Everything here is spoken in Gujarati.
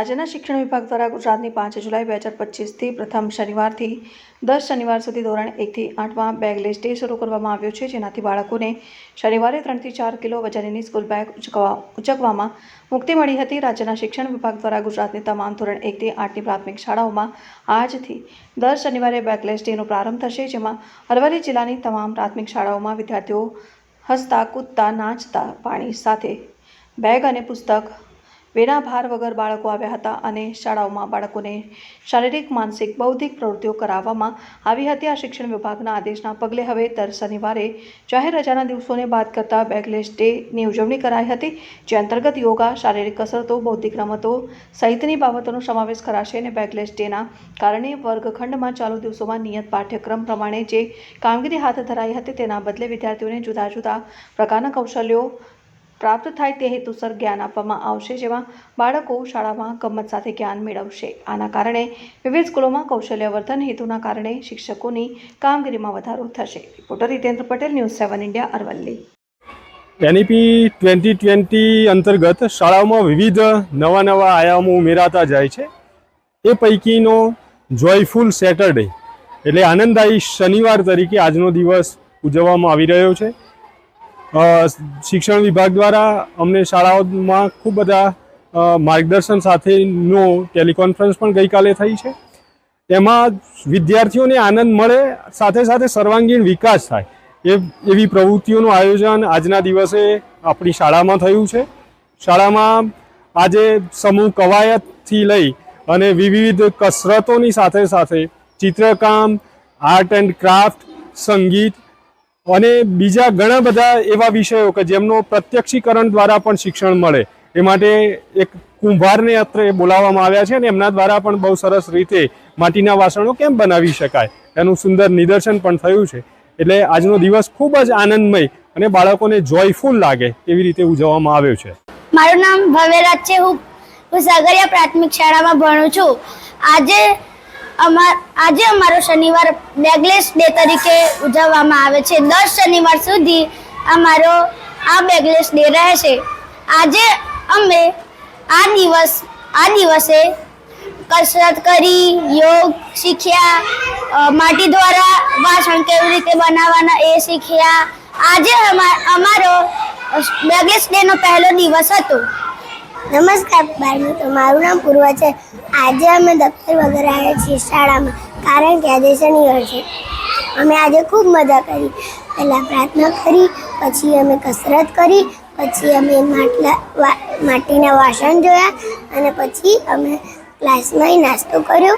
રાજ્યના શિક્ષણ વિભાગ દ્વારા ગુજરાતની પાંચ જુલાઈ બે હજાર પચીસથી પ્રથમ શનિવારથી દસ શનિવાર સુધી ધોરણ એકથી આઠમાં બેગલેસ ડે શરૂ કરવામાં આવ્યો છે. જેનાથી બાળકોને શનિવારે ત્રણથી ચાર કિલો વજનની સ્કૂલ બેગ ઉચકવા ઉચકવામાં મુક્તિ મળી હતી. રાજ્યના શિક્ષણ વિભાગ દ્વારા ગુજરાતની તમામ ધોરણ એકથી આઠની પ્રાથમિક શાળાઓમાં આજથી દર શનિવારે બેગલેસ ડેનો પ્રારંભ થશે. જેમાં અરવલ્લી જિલ્લાની તમામ પ્રાથમિક શાળાઓમાં વિદ્યાર્થીઓ હસતા, કૂદતા, નાચતા, પાણી સાથે બેગ અને પુસ્તક વિના ભાર વગર બાળકો આવ્યા હતા અને શાળાઓમાં બાળકોને શારીરિક, માનસિક, બૌદ્ધિક પ્રવૃત્તિઓ કરાવવામાં આવી હતી. આ શિક્ષણ વિભાગના આદેશના પગલે હવે દર શનિવારે જાહેર રજાના દિવસોને બાદ કરતા બેગલેસ ડેની ઉજવણી કરાઈ હતી. જે અંતર્ગત યોગા, શારીરિક કસરતો, બૌદ્ધિક રમતો સહિતની બાબતોનો સમાવેશ કરાશે અને બેગલેસ ડેના કારણે વર્ગખંડમાં ચાલુ દિવસોમાં નિયત પાઠ્યક્રમ પ્રમાણે જે કામગીરી હાથ ધરાઈ હતી તેના બદલે વિદ્યાર્થીઓને જુદા જુદા પ્રકારના કૌશલ્યો પ્રાપ્ત થાય તે હેતુસર જ્ઞાન આપવામાં આવશે, જેમાં બાળકો શાળામાં ગમત સાથે જ્ઞાન મેળવશે. આના કારણે વિવિધ સ્કૂલોમાં કૌશલ્યવર્ધન હેતુના કારણે શિક્ષકોની કામગીરીમાં વધારો થશે. Reporter Hitendra Patel, news seven India, Aravalli. NEP twenty twenty અંતર્ગત શાળાઓમાં વિવિધ નવા નવા આયામો ઉમેરાતા જાય છે. એ પૈકીનો જોયફુલ સેટરડે એટલે આનંદદાયી શનિવાર તરીકે આજનો દિવસ ઉજવવામાં આવી રહ્યો છે. શિક્ષણ વિભાગ દ્વારા અમને શાળાઓમાં ખૂબ બધા માર્ગદર્શન સાથેનો ટેલિકોન્ફરન્સ પણ ગઈકાલે થઈ છે. તેમાં વિદ્યાર્થીઓને આનંદ મળે, સાથે સાથે સર્વાંગીણ વિકાસ થાય. એ, એવી પ્રવૃત્તિઓનું આયોજન આજના દિવસે આપણી શાળામાં થયું છે. શાળામાં આજે સમૂહ કવાયતથી લઈ અને વિવિધ કસરતોની સાથે સાથે ચિત્રકામ, આર્ટ એન્ડ ક્રાફ્ટ, સંગીત અને બીજા ઘણા બધા એવા વિષયો કે જેમનો પ્રત્યક્ષીકરણ દ્વારા પણ શિક્ષણ મળે. એ માટે એક કુંભારને અત્રે બોલાવવામાં આવ્યા છે અને એમના દ્વારા પણ બહુ સરસ રીતે માટીના વાસણો કેમ બનાવી શકાય? એનું સુંદર નિદર્શન પણ થયું છે. એટલે આજનો દિવસ ખૂબ જ આનંદમય અને બાળકોને જોયફુલ લાગે એવી રીતે ઉજવવામાં આવ્યો છે. મારું નામ ભવ્યરાજ છે. હું હું સાગરિયા પ્રાથમિક શાળામાં ભણું છું. આજે અમાર, આજે અમારો શનિવાર બેગલેસ ડે તરીકે ઉજવવામાં આવે છે. દસ શનિવાર સુધી અમારો આ બેગલેસ ડે રહેશે. આજે અમે આ દિવસ, આ દિવસે કસરત કરી, યોગ શીખ્યા માટી દ્વારા વાસણ કેવી રીતે બનાવવાના એ શીખ્યા. આજે અમા- અમારો બેગલેસ ડેનો પહેલો દિવસ હતો. નમસ્કાર બાળ મિત્રો મારું નામ પૂર્વ છે. આજે અમે દફતર વગર આવ્યા છીએ શાળામાં, કારણ કે આજે શનિવાર છે. અમે આજે ખૂબ મજા કરી. પહેલાં પ્રાર્થના કરી, પછી અમે કસરત કરી, પછી અમે માટલા માટીના વાસણ જોયા, અને પછી અમે ક્લાસમાં નાસ્તો કર્યો.